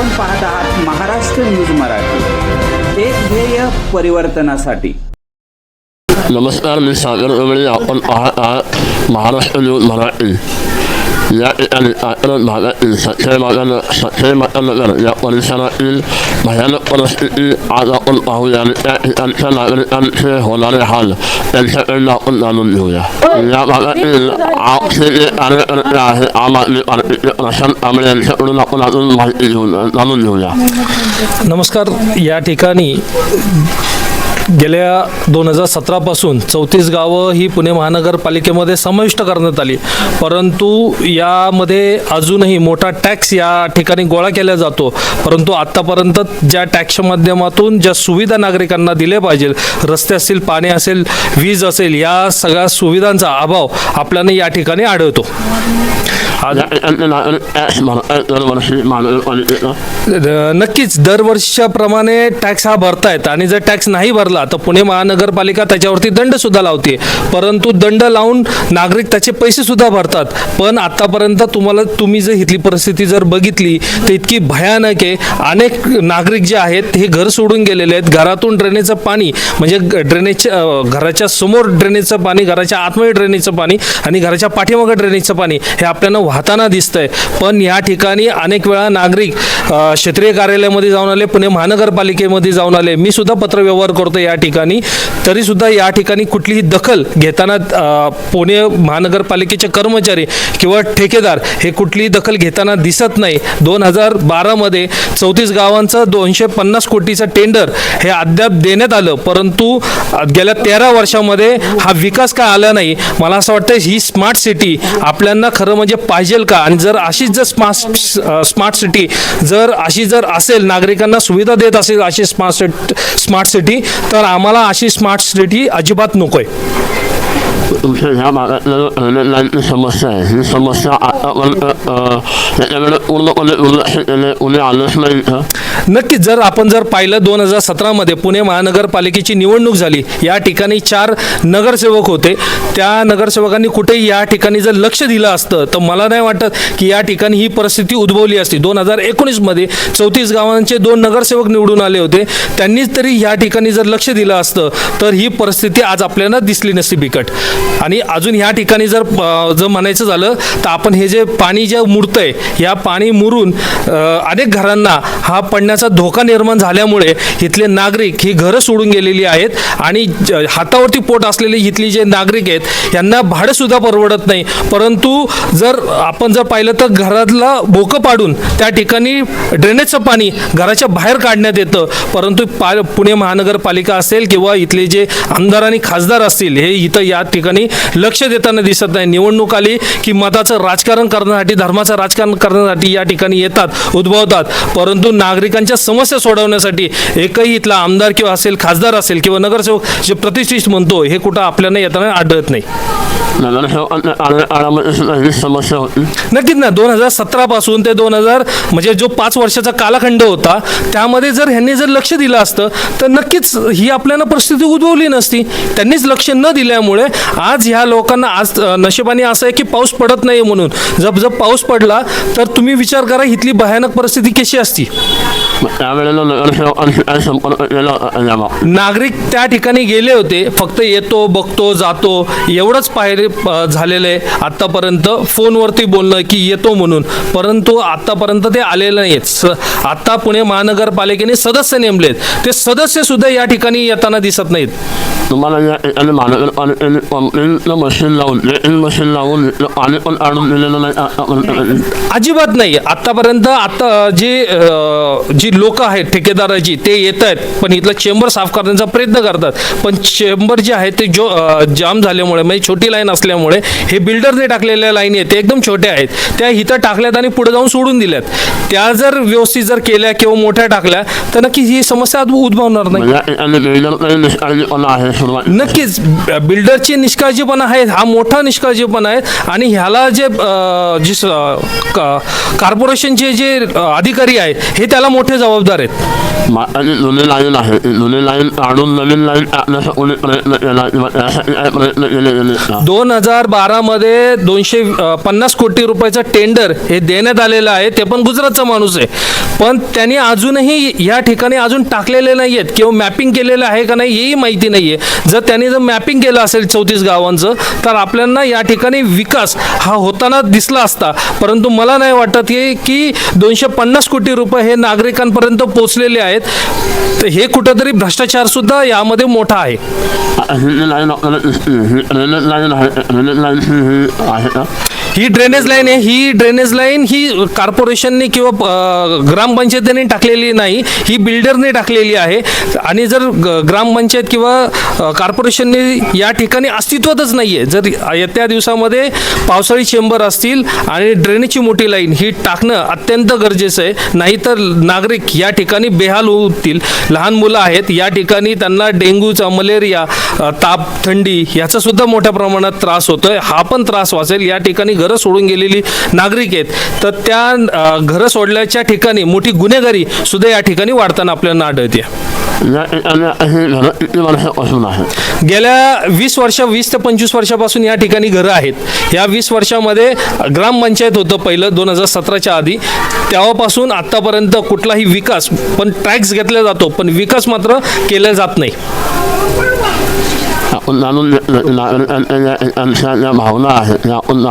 आपण पाहत आहात महाराष्ट्र न्यूज मराठी. एक ध्येय परिवर्तनासाठी. नमस्कार मी सागर आपण पाहत आहात महाराष्ट्र न्यूज मराठी. या ठिकाणी कात्रज भागातील सक्षय माता सक्षय मातानगर या परिसरातील भयानक परिस्थिती आज आपण पाहूया आणि त्या ठिकाणच्या नागरिकांचे होणारे हाल त्यांच्याकडनं आपण जाणून घेऊया या भागातील आपचे जे कार्यकर्ते आहे आम आदमी पार्टीचे प्रशांत कांबळे यांच्याकडून आपण अजून माहिती घेऊन जाणून घेऊया नमस्कार या ठिकाणी गेल्या दोन हजार सतरापासून चौतीस गावं ही पुणे महानगरपालिकेमध्ये समाविष्ट करण्यात आली. परंतु यामध्ये अजूनही मोठा टॅक्स या ठिकाणी गोळा केला जातो. परंतु आत्तापर्यंत ज्या टॅक्सच्या माध्यमातून ज्या सुविधा नागरिकांना दिल्या पाहिजे रस्ते असतील पाणी असेल वीज असेल या सगळ्या सुविधांचा अभाव आपल्याला या ठिकाणी आढळतो. नक्कीच दरवर्षाप्रमाणे टॅक्स हा भरतायत आणि जर टॅक्स नाही भरला तर पुणे महानगरपालिका त्याच्यावरती दंड सुद्धा लावते परंतु दंड लावून नागरिक त्याचे पैसे सुद्धा भरतात. पण आतापर्यंत तुम्हाला तुम्ही जर इथली परिस्थिती जर बघितली तर इतकी भयानक आहे. अनेक नागरिक जे आहेत हे घर सोडून गेलेले आहेत. घरातून ड्रेनेजचं पाणी म्हणजे ड्रेनेजच्या घराच्या समोर ड्रेनेजचं पाणी घराच्या आतमध्ये ड्रेनेजचं पाणी आणि घराच्या पाठीमागं ड्रेनेजचं पाणी हे आपल्याला वाहताना दिसतंय. पण या ठिकाणी अनेक वेळा नागरिक क्षेत्रीय कार्यालयामध्ये जाऊन आले पुणे महानगरपालिकेमध्ये जाऊन आले. मी सुद्धा पत्रव्यवहार करतो या ठिकाणी. तरी सुद्धा या ठिकाणी कुठलीही दखल घेताना पुणे महानगरपालिकेचे कर्मचारी किंवा ठेकेदार हे कुठलीही दखल घेताना दिसत नाही. दोन हजार बारामध्ये चौतीस गावांचं दोनशे पन्नास कोटीचं टेंडर हे अद्याप देण्यात आलं. परंतु गेल्या तेरा वर्षामध्ये हा विकास का आला नाही? मला असं वाटतं ही स्मार्ट सिटी आपल्यांना खरं म्हणजे पाहिजेल का? आणि जर अशीच जर स्मार्ट स्मार्ट सिटी जर अशी जर असेल नागरिकांना सुविधा देत असेल अशी स्मार्ट सिटी स्मार्ट सिटी तर आम्हाला अशी स्मार्ट सिटी अजिबात नको आहे तुमच्या ह्या समस्या आहे ही समस्या आतापर्यंत अ, त्याच्याकडे पूर्णपणे दुर्लक्ष केले आलंच नाही इथं नक्कीच जर आपण जर पाहिलं दोन हजार सतरामध्ये पुणे महानगरपालिकेची निवडणूक झाली या ठिकाणी चार नगरसेवक होते. त्या नगरसेवकांनी कुठेही या ठिकाणी जर लक्ष दिलं असतं तर मला नाही वाटत की या ठिकाणी ही परिस्थिती उद्भवली असती. दोन हजार एकोणीसमध्ये चौतीस गावांचे दोन नगरसेवक निवडून आले होते. त्यांनीच तरी या ठिकाणी जर लक्ष दिलं असतं तर ही परिस्थिती आज आपल्याला दिसली नसती बिकट. आणि अजून ह्या ठिकाणी जर जर म्हणायचं झालं तर आपण हे जे पाणी जे मुरतंय या पाणी मुरून अनेक घरांना हा पडण्याचा धोका निर्माण झाल्यामुळे इथले नागरिक ही घरं सोडून गेलेली आहेत आणि ज- हातावरती पोट असलेले इथली जे नागरिक आहेत यांना भाडंसुद्धा परवडत नाही. परंतु जर आपण जर पाहिलं तर घरातला भोकं पाडून त्या ठिकाणी ड्रेनेजचं पाणी घराच्या बाहेर काढण्यात येतं. परंतु पा पुणे महानगरपालिका असेल किंवा इथले जे आमदार आणि खासदार असतील हे इथं या ठिकाणी लक्ष देताना दिसत नाही. निवडणूक आली की मताचं राजकारण करण्यासाठी धर्माचं राजकारण करण्यासाठी या ठिकाणी येतात उद्भवतात. परंतु नागरिकांच्या समस्या सोडवण्यासाठी एकही इथला आमदार किंवा असेल खासदार असेल किंवा नगरसेवक जे प्रतिष्ठित म्हणतो हे कुठं आपल्याला येताना आढळत नाही. समस्या नक्कीच ना. दोन हजार सतरा पासून ते दोन हजार म्हणजे जो पाच वर्षाचा कालखंड होता त्यामध्ये जर ह्यांनी जर लक्ष दिलं असतं तर नक्कीच ही आपल्याला परिस्थिती उद्भवली नसती. त्यांनीच लक्ष न दिल्यामुळे आज ह्या लोकांना आज नशिबाने असं आहे की पाऊस पडत नाही म्हणून. जर जर पाऊस पडला तर तुम्ही विचार करा इथली भयानक परिस्थिती कशी असती. नागरिक त्या ठिकाणी गेले होते फक्त येतो बघतो जातो एवढंच पाहिले प- झालेलं आहे. आत्तापर्यंत फोनवरती बोलणं की येतो म्हणून परंतु आत्तापर्यंत ते आलेलं नाहीत स आत्ता पुणे महानगरपालिकेने सदस्य नेमलेत. ते सदस्य सुद्धा या ठिकाणी येताना दिसत नाहीत. तुम्हाला मशीन लावून मशीन लावून इथलं पाणी आणून दिलेलं नाही आतापर्यंत अजिबात नाही आत्तापर्यंत आता जे जी लोक आहेत ठेकेदाराची ते येत आहेत पण इथलं चेंबर साफ करण्याचा प्रयत्न करतात पण चेंबर जे आहे ते जो जाम झाल्यामुळे म्हणजे छोटी लाईन असल्यामुळे हे बिल्डरने टाकलेल्या लाईनी आहेत ते एकदम छोट्या आहेत त्या इथं टाकल्यात आणि पुढे जाऊन सोडून दिल्यात त्या जर व्यवस्थित जर केल्या किंवा मोठ्या टाकल्या तर नक्की ही समस्या उद्भवणार नाही म्हणजे नक्कीच बिल्डरची निष्काळजीपणा आहे हा मोठा निष्काळजीपणा आहे आणि ह्याला जे जे कॉर्पोरेशनचे जे अधिकारी आहेत हे त्याला मोठे जबाबदार आहेत जुनी लाईन आहे जुनी लाईन काढून नवीन लाईन टाकण्याचा कोणी प्रयत्न केला किंवा त्यासाठी काय प्रयत्न केले गेले का? दोन हजार बारामध्ये दोनशे पन्नास कोटी रुपयाचं टेंडर हे देण्यात आलेलं आहे ते पण गुजरातचा माणूस आहे पण त्यांनी अजूनही या ठिकाणी अजून टाकलेले नाही आहेत किंवा मॅपिंग केलेलं आहे का नाही हेही माहिती नाही आहे जर त्यांनी जर मॅपिंग केलं असेल चौतीस गावांचं तर आपल्याला या ठिकाणी विकास हा होताना दिसला असता. परंतु मला नाही वाटत की की दोनशे पन्नास कोटी रुपये हे नागरिकांपर्यंत पोचलेले आहेत. तर हे कुठंतरी भ्रष्टाचारसुद्धा यामध्ये मोठा आहे. ही ड्रेनेज लाईन आहे. ही ड्रेनेज लाईन ही कॉर्पोरेशनने किंवा ग्रामपंचायतीने टाकलेली नाही. ही बिल्डरने टाकलेली आहे. आणि जर ग- ग्रामपंचायत किंवा कॉर्पोरेशनने या ठिकाणी अस्तित्वातच नाही आहे जर येत्या दिवसामध्ये पावसाळी चेंबर असतील आणि ड्रेनेजची मोठी लाईन ही टाकणं अत्यंत गरजेचं आहे. नाहीतर नागरिक या ठिकाणी बेहाल होतील. लहान मुलं आहेत. या ठिकाणी त्यांना डेंग्यूचा मलेरिया ताप थंडी याचा सुद्धा मोठ्या प्रमाणात त्रास होतोय. हा पण त्रास वाचेल. या ठिकाणी घरं सोडून गेलेली नागरिक आहेत. तर त्या घरं सोडल्याच्या ठिकाणी मोठी गुन्हेगारी सुद्धा या ठिकाणी वाढताना आपल्याला आढळते गेल्या वीस वर्ष वीस ते पंचवीस वर्षापासून या ठिकाणी घरं आहेत. या वीस वर्षामध्ये ग्रामपंचायत होतं पहिलं दोन हजार सतराच्या आधी. तेव्हापासून आत्तापर्यंत कुठलाही विकास पण टॅक्स घेतला जातो पण विकास मात्र केला जात नाही. आपण जाणून घेतलं की नागरिकांच्या ज्या ठिकाणच्या ज्या भावना आहेत त्या आपण